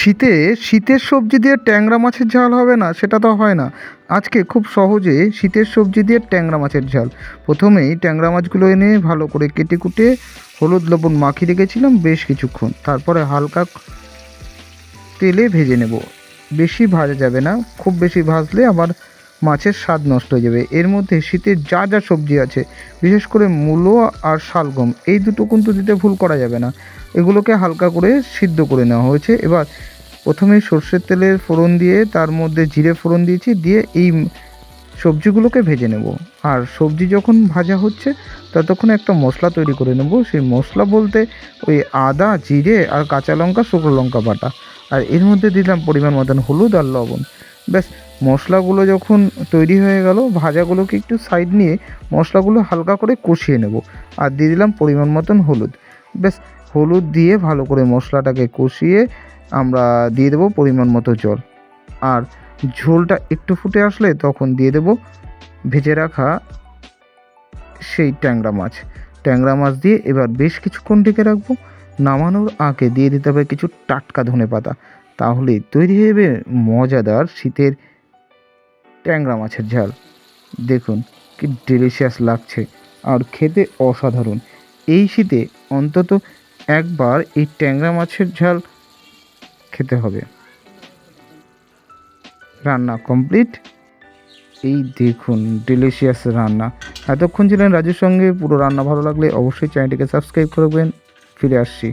শীতে, শীতের সবজি দিয়ে ট্যাংরা মাছের ঝাল হবে না, সেটা তো হয় না। আজকে খুব সহজে শীতের সবজি দিয়ে ট্যাংরা মাছের ঝাল। প্রথমেই ট্যাংরা মাছগুলো এনে ভালো করে কেটে কুটে হলুদ, লবণ মাখিয়ে রেখেছিলাম বেশ কিছুক্ষণ। তারপরে হালকা তেলে ভেজে নেব। বেশি ভাজা যাবে না, খুব বেশি ভাজলে আবার মাছের স্বাদ নষ্ট হয়ে যাবে। এর মধ্যে শীতের যা যা সবজি আছে, বিশেষ করে মূলো আর শালগম, এই দুটো কিন্তু দিতে ভুল করা যাবে না। এগুলোকে হালকা করে সিদ্ধ করে নেওয়া হয়েছে। এবার প্রথমে সর্ষের তেলের ফোড়ন দিয়ে, তার মধ্যে জিরে ফোড়ন দিয়েছি, দিয়ে এই সবজিগুলোকে ভেজে নেব। আর সবজি যখন ভাজা হচ্ছে, ততক্ষণ একটা মশলা তৈরি করে নেব। সেই মশলা বলতে ওই আদা, জিরে আর কাঁচা লঙ্কা, শুকনো লঙ্কা বাটা। আর এর মধ্যে দিলাম পরিমাণ মতন হলুদ আর লবণ। ব্যাস মশলাগুলো যখন তৈরি হয়ে গেল, ভাজাগুলোকে একটু সাইড নিয়ে মশলাগুলো হালকা করে কষিয়ে নেব। আর দিয়ে দিলাম পরিমাণ মতন হলুদ। ব্যাস, হলুদ দিয়ে ভালো করে মশলাটাকে কষিয়ে আমরা দিয়ে দেবো পরিমাণ মতো জল। আর ঝোলটা একটু ফুটে আসলে তখন দিয়ে দেবো ভেজে রাখা সেই ট্যাংরা মাছ। ট্যাংরা মাছ দিয়ে এবার বেশ কিছুক্ষণ ঢেকে রাখব। নামানোর আগে দিয়ে দিতে হবে কিছু টাটকা ধনে পাতা তাহলে তৈরি যাবে মজাদার শীতের ট্যাংরা মাছের ঝাল। দেখুন, কি ডেলিশিয়াস লাগছে। আর খেতে অসাধারণ। এই শীতে অন্তত একবার এই ট্যাংরা মাছের ঝাল খেতে হবে। রান্না কমপ্লিট এই দেখুন ডেলিশিয়াস রান্না। এতক্ষণ ছিলেন রাজুর সঙ্গে। পুরো রান্না ভালো লাগলে অবশ্যই চ্যানেলটিকে সাবস্ক্রাইব করবেন ফিরে আসছি।